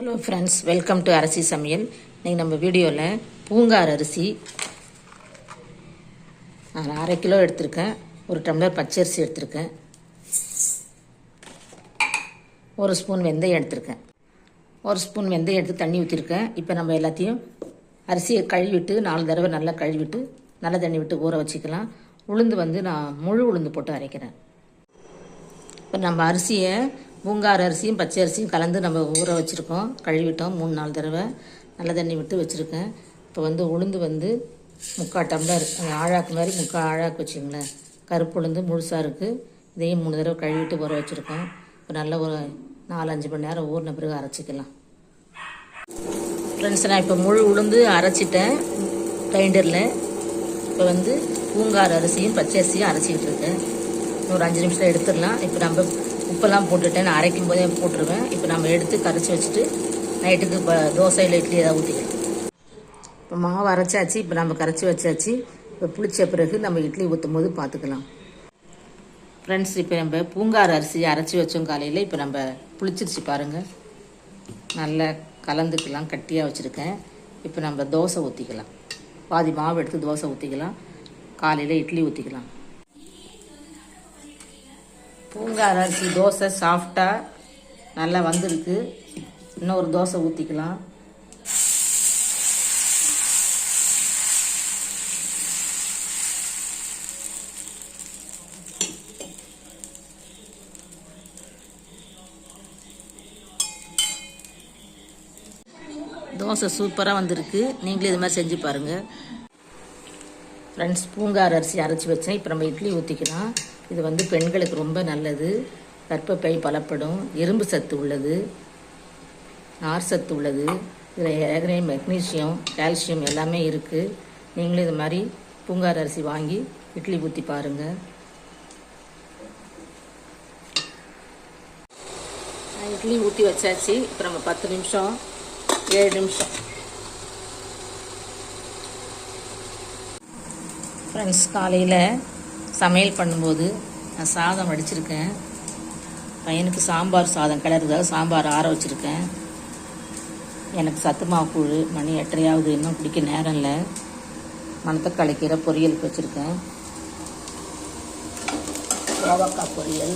Hello friends welcome to அரிசி சமையல் இன்றைக்கி நம்ம வீடியோவில் பூங்கார் அரிசி. நான் அரை கிலோ எடுத்திருக்கேன். ஒரு டம்ளர் பச்சரிசி எடுத்திருக்கேன். ஒரு ஸ்பூன் வெந்தயம் எடுத்திருக்கேன். ஒரு ஸ்பூன் வெந்தயம் எடுத்து தண்ணி ஊற்றிருக்கேன் இப்போ நம்ம எல்லாத்தையும் அரிசியை கழுவிட்டு நாலு தடவை நல்லா கழுவிட்டு நல்ல தண்ணி விட்டு ஊற வச்சுக்கலாம். உளுந்து வந்து நான் முழு உளுந்து போட்டு அரைக்கிறேன். இப்போ நம்ம அரிசியை பூங்கார் அரிசியும் பச்சை அரிசியும் கலந்து நம்ம ஊற வச்சுருக்கோம். கழுவிட்டோம். மூணு நாலு தடவை நல்ல தண்ணி விட்டு வச்சுருக்கேன். இப்போ வந்து உளுந்து வந்து முக்கால் டம்ளர் ஆழாக்கு மாதிரி முக்கால் ஆழாக்கு வச்சுங்களேன் கருப்பு உளுந்து முழுசாக இருக்குது இதையும் மூணு தடவை கழுவிட்டு ஊற வச்சுருக்கோம். இப்போ நல்ல ஒரு நாலஞ்சு மணி நேரம் ஊறின பிறகு அரைச்சிக்கலாம். ஃப்ரெண்ட்ஸ் நான் இப்போ முழு உளுந்து அரைச்சிட்டேன் கிரைண்டரில். இப்போ வந்து பூங்கார் அரிசியும் பச்சை அரிசியும் அரைச்சிக்கிட்டு இருக்கேன். ஒரு அஞ்சு நிமிஷத்தில் எடுத்துடலாம். இப்போ நம்ம உப்பெல்லாம் போட்டுட்டேன். நான் அரைக்கும் போதே போட்டுருவேன். இப்போ நம்ம எடுத்து கரைச்சி வச்சுட்டு நைட்டுக்கு இப்போ தோசை இல்லை இட்லி ஏதாவது ஊற்றிக்கலாம் இப்போ மாவு அரைச்சாச்சு. இப்போ நம்ம கரைச்சி வச்சாச்சு. இப்போ புளிச்ச பிறகு நம்ம இட்லி ஊற்றும் போது பார்த்துக்கலாம் ஃப்ரெண்ட்ஸ் இப்போ நம்ம பூங்கார் அரிசி அரைச்சி வச்சோம் காலையில். இப்போ நம்ம புளிச்சிருச்சு பாருங்கள் நல்லா கலந்துக்கலாம். கட்டியாக வச்சுருக்கேன். இப்போ நம்ம தோசை ஊற்றிக்கலாம் பாதி மாவு எடுத்து தோசை ஊற்றிக்கலாம் காலையில் இட்லி ஊற்றிக்கலாம் பூங்கார் அரிசி தோசை சாஃப்டாக நல்லா வந்திருக்கு. இன்னொரு தோசை ஊற்றிக்கலாம் தோசை சூப்பராக வந்திருக்கு. நீங்களும் இது மாதிரி செஞ்சு பாருங்கள் ஃப்ரெண்ட்ஸ் பூங்கார் அரிசி அரைச்சி வச்சேன். இப்போ நம்ம இட்லி ஊற்றிக்கலாம் இது வந்து பெண்களுக்கு ரொம்ப நல்லது. கற்பப்பை பலப்படும். இரும்பு சத்து உள்ளது. நார் சத்து உள்ளது. இதில் ஏற்கனவே மெக்னீஷியம் கால்சியம் எல்லாமே இருக்குது நீங்களும் இது மாதிரி பூங்கார் அரிசி வாங்கி இட்லி ஊற்றி பாருங்கள் இட்லி ஊற்றி வச்சாச்சு. இப்போ நம்ம பத்து நிமிஷம் ஏழு நிமிஷம். ஃப்ரெண்ட்ஸ் காலையில் சமையல் பண்ணும்போது நான் சாதம் வடிச்சிருக்கேன். பையனுக்கு சாம்பார் சாதம் கிளறுதாக சாம்பார் ஆற வச்சுருக்கேன். எனக்கு சத்து மாவு கூழ் மணி எட்டரையாவது இன்னும் குடிக்க நேரம் இல்லை. மணத்தக்காளி கீரை பொரியலுக்கு வச்சுருக்கேன். கோவக்காய் பொரியல்.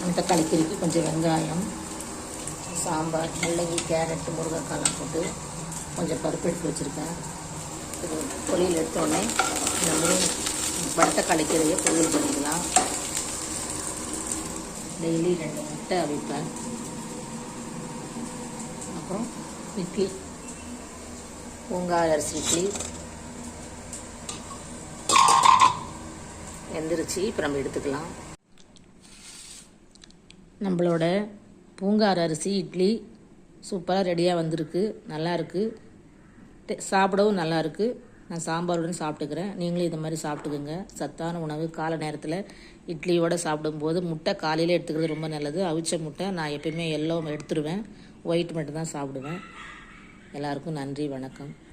மணத்தக்காளி கீரைக்கு கொஞ்சம் வெங்காயம் சாம்பார் முள்ளங்கி கேரட்டு முருங்கைக்காய்லாம் போட்டு கொஞ்சம் பருப்பு எடுத்து வச்சுருக்கேன். இது பொரியல் எடுத்தோடனே இந்த முருங்கை வறுத்த பொரியல் பண்ணிக்கலாம். டெய்லி ரெண்டு முட்டை அவிப்பேன். அப்புறம் இட்லி பூங்கால் அரிசி இட்லி எந்திரிச்சு இப்போ நம்ம எடுத்துக்கலாம். நம்மளோட பூங்கார் அரிசி இட்லி சூப்பராக ரெடியாக வந்திருக்கு. நல்லாயிருக்கு சாப்பிடவும் நல்லாயிருக்கு நான் சாம்பாருடன் சாப்பிட்டுக்கிறேன். நீங்களும் இது மாதிரி சாப்பிட்டுக்குங்க. சத்தான உணவு காலை நேரத்தில் இட்லியோடு சாப்பிடும்போது முட்டை காலையில் எடுத்துக்கிறது ரொம்ப நல்லது. அவிச்ச முட்டை நான் எப்பயுமே எல்லோ எடுத்துருவேன். ஒயிட் மட்டும் தான் சாப்பிடுவேன். எல்லாருக்கும் நன்றி வணக்கம்.